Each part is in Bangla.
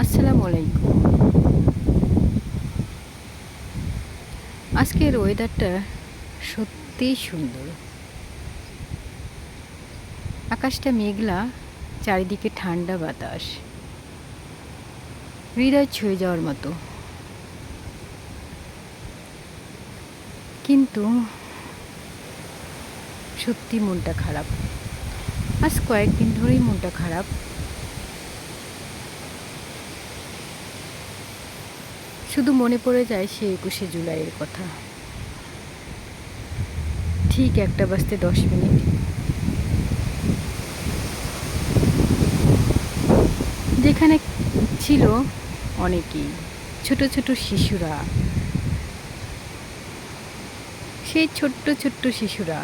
আসসালামু আলাইকুম। আজকের ওয়েদারটা সত্যিই সুন্দর। আকাশটা মেঘলা, চারিদিকে ঠান্ডা বাতাস। হৃদয় ছুঁয়ে যাওয়ার মতো। কিন্তু সত্যি মনটা খারাপ। আজ কয়েকদিন ধরেই মনটা খারাপ। শুধু মনে পড়ে যায় সে একুশে জুলাইয়ের কথা। ঠিক একটা বাজতে দশ মিনিট। যেখানে ছিল অনেকেই, ছোট ছোট শিশুরা। সেই ছোট্ট ছোট্ট শিশুরা,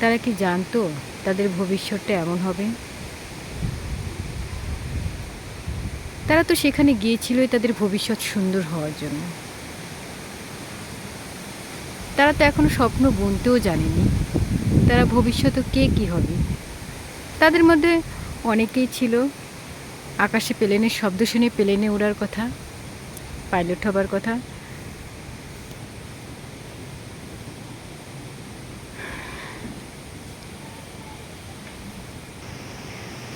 তারা কি জানতো তাদের ভবিষ্যৎটা এমন হবে? তারা তো সেখানে গিয়েছিলই তাদের ভবিষ্যৎ সুন্দর হওয়ার জন্য। তারা তো এখনও স্বপ্ন বুনতেও জানেনি। তারা ভবিষ্যতে কে কি হবে? তাদের মধ্যে অনেকেই ছিল। আকাশে প্লেনের শব্দ শুনে প্লেনে ওড়ার কথা, পাইলট হবার কথা।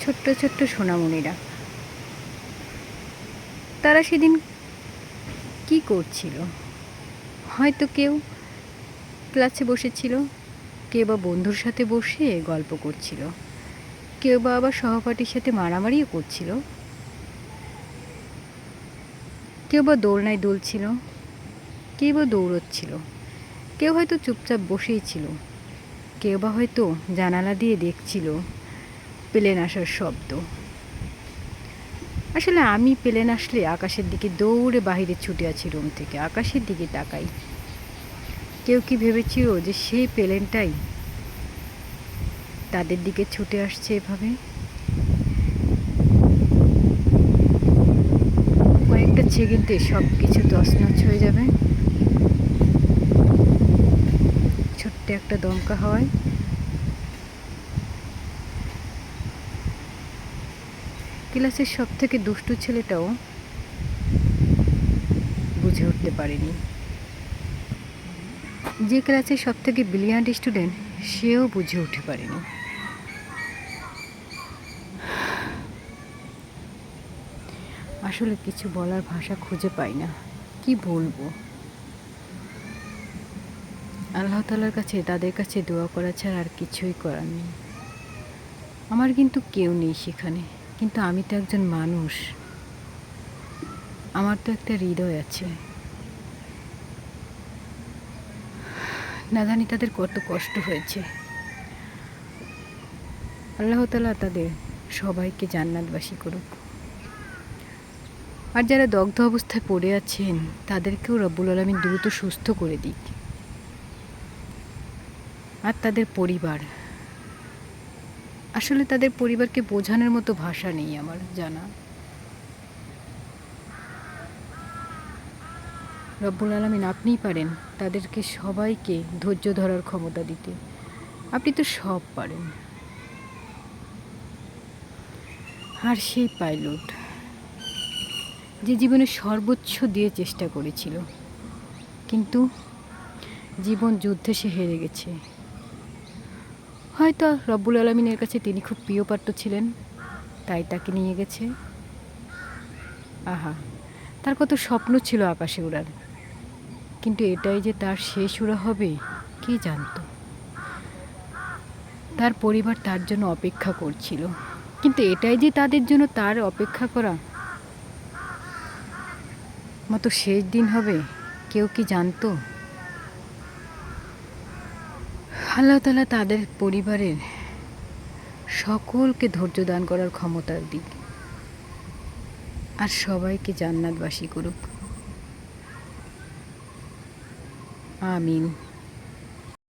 ছোট্ট ছোট্ট সোনামণিরা। তারা সেদিন কি করছিল? হয়তো কেউ ক্লাসে বসেছিল, কেউ বা বন্ধুর সাথে বসে গল্প করছিল, কেউ বা আবার সহপাঠীর সাথে মারামারিও করছিল, কেউ বা দোলনায় দুলছিল, কেউ বা দৌড়চ্ছিল, কেউ হয়তো চুপচাপ বসেই ছিল, কেউ বা হয়তো জানালা দিয়ে দেখছিল প্লেন আসার শব্দ। আসলে আমি প্লেন আসলে আকাশের দিকে দৌড়ে বাহিরে ছুটে আছি রুম থেকে। আকাশের দিকে তাকাই। কেউ কি ভেবেছিল যে সেই প্লেনটাই তাদের দিকে ছুটে আসছে এভাবে? কয়েকটা সেকেন্ডে সব কিছু তছনছ হয়ে যাবে। ছোট্ট একটা দমকা হওয়ায় ক্লাসের সব থেকে দুষ্টু ছেলেটাও বুঝে উঠতে পারেনি। যে ক্লাসের সব থেকে ব্রিলিয়ান্ট স্টুডেন্ট, সেও বুঝে উঠতে পারেনি। আসলে কিছু বলার ভাষা খুঁজে পাই না। কি বলব? আল্লাহ তালার কাছে, তাদের কাছে দোয়া করা ছাড়া আর কিছুই করার নেই। আমার কিন্তু কেউ নেই সেখানে। কিন্তু আমি তো একজন মানুষ। আমার তো একটা হৃদয় আছে। না জানি তাদের কত কষ্ট হয়েছে। আল্লাহ তালা তাদের সবাইকে জান্নাতবাসী করুক। আর যারা দগ্ধ অবস্থায় পড়ে আছেন, তাদেরকেও রব্বুল আলমিন দ্রুত সুস্থ করে দিক। আর তাদের পরিবার আসলে তাদের পরিবারকে বোঝানোর মতো ভাষা নেই আমার, জানা। রব্বুল আলমিন আপনিই পারেন তাদেরকে সবাইকে ধৈর্য ধরার ক্ষমতা দিতে। আপনি তো সব পারেন। আর সেই পাইলট, যে জীবনে সর্বোচ্চ দিয়ে চেষ্টা করেছিল, কিন্তু জীবন যুদ্ধে সে হেরে গেছে। হয়তো রব্বুল আলমিনের কাছে তিনি খুব প্রিয় পাত্র ছিলেন, তাই তাকে নিয়ে গেছে। আহা, তার কত স্বপ্ন ছিল আকাশে উড়ার। কিন্তু এটাই যে তার শেষ উড়া হবে, কে জানতো? তার পরিবার তার জন্য অপেক্ষা করছিল। কিন্তু এটাই যে তাদের জন্য তার অপেক্ষা করা, মতো শেষ দিন হবে, কেউ কি জানতো? আল্লাহ তালা তাদের পরিবারের সকলকে ধৈর্য দান করার ক্ষমতার দিক। আর সবাইকে জান্নাতবাসী করুক। আমিন।